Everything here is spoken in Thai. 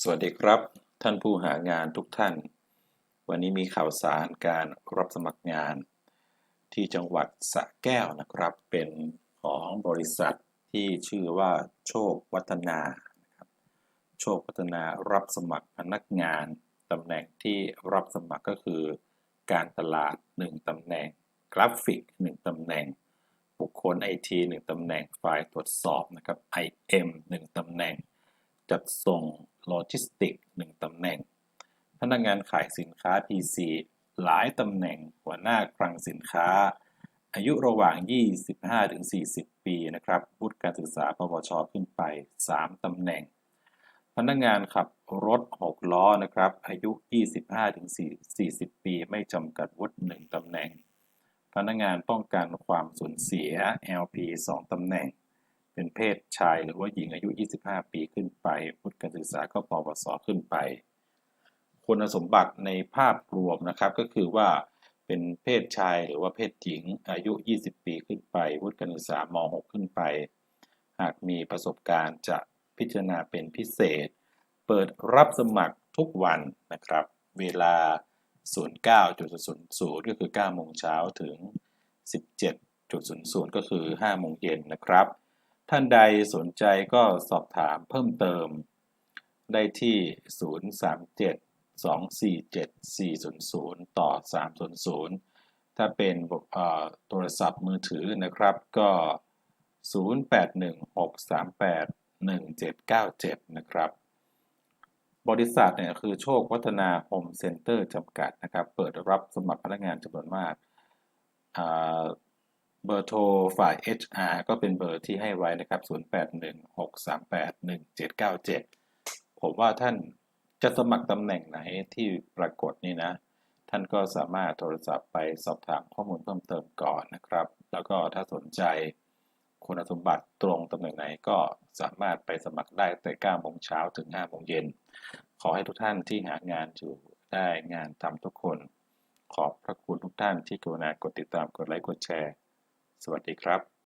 สวัสดีครับ ท่านผู้หางานทุกท่าน วันนี้มีข่าวสารการรับสมัครงาน ที่จังหวัดสระแก้วนะครับ เป็นของบริษัทที่ชื่อว่าโชควัฒนาครับโชควัฒนารับสมัครพนักงานตำแหน่งที่รับสมัครก็คือ การตลาด 1ตำแหน่ง กราฟิก 1ตำแหน่ง บุคคลไอที1ตำแหน่งฝ่ายตรวจสอบนะครับ IM 1ตำแหน่ง จัดส่ง โลจิสติก1ตำแหน่ง พนักงานขายสินค้า PC หลายตำแหน่งหัวหน้าคลังสินค้า อายุระหว่าง 25-40 ปีนะครับวุฒิการศึกษาปวช ขึ้นไป 3ตำแหน่ง พนักงานขับรถ 6 ล้อนะครับ อายุ 25-40 ปี ไม่จำกัดวุฒิ1ตำแหน่ง พนักงานป้องกันความสูญเสีย LP 2ตำแหน่ง เป็นเพศชายหรือว่าหญิงอายุ 25 ปีขึ้นไปพุทธการศึกษาก็ปวสขึ้นไป คุณสมบัติในภาพรวมนะครับก็คือว่าเป็นเพศชายหรือว่าเพศหญิงอายุ 20 ปีขึ้นไป วุฒิการศึกษาม6ขึ้นไป หากมีประสบการณ์จะพิจารณาเป็นพิเศษ เปิดรับสมัครทุกวันนะครับ เวลา 09.00 ก็คือ 9 โมงเช้าถึง 17.00 ก็คือ 5 โมงเย็นนะครับ ท่านใดสนใจก็สอบถามเพิ่มเติม ได้ที่ 037-247-400 ต่อ 300 ถ้าเป็นโทรศัพท์มือถือนะครับก็ 0816381797 นะครับ บริษัทเนี่ยคือโชควัฒนาโฮมเซ็นเตอร์จำกัดนะครับ เปิดรับสมัครพนักงานจำนวนมาก เบอร์โทรฝ่าย HR ก็เป็นเบอร์ที่ให้ไว้นะครับ 0816381797 ผมว่าท่านจะสมัครตำแหน่งไหนที่ปรากฏนี่นะ ท่านก็สามารถโทรศัพท์ไปสอบถามข้อมูลเพิ่มเติมก่อนนะครับ แล้วก็ถ้าสนใจคุณสมบัติตรงตำแหน่งไหนก็สามารถไปสมัครได้แต่9โมงเช้าถึง5โมงเย็น ขอให้ทุกท่านที่หางานอยู่ได้งานทำทุกคน ขอบพระคุณทุกท่านที่กรุณากดติดตามกดไลค์กดแชร์ สวัสดีครับ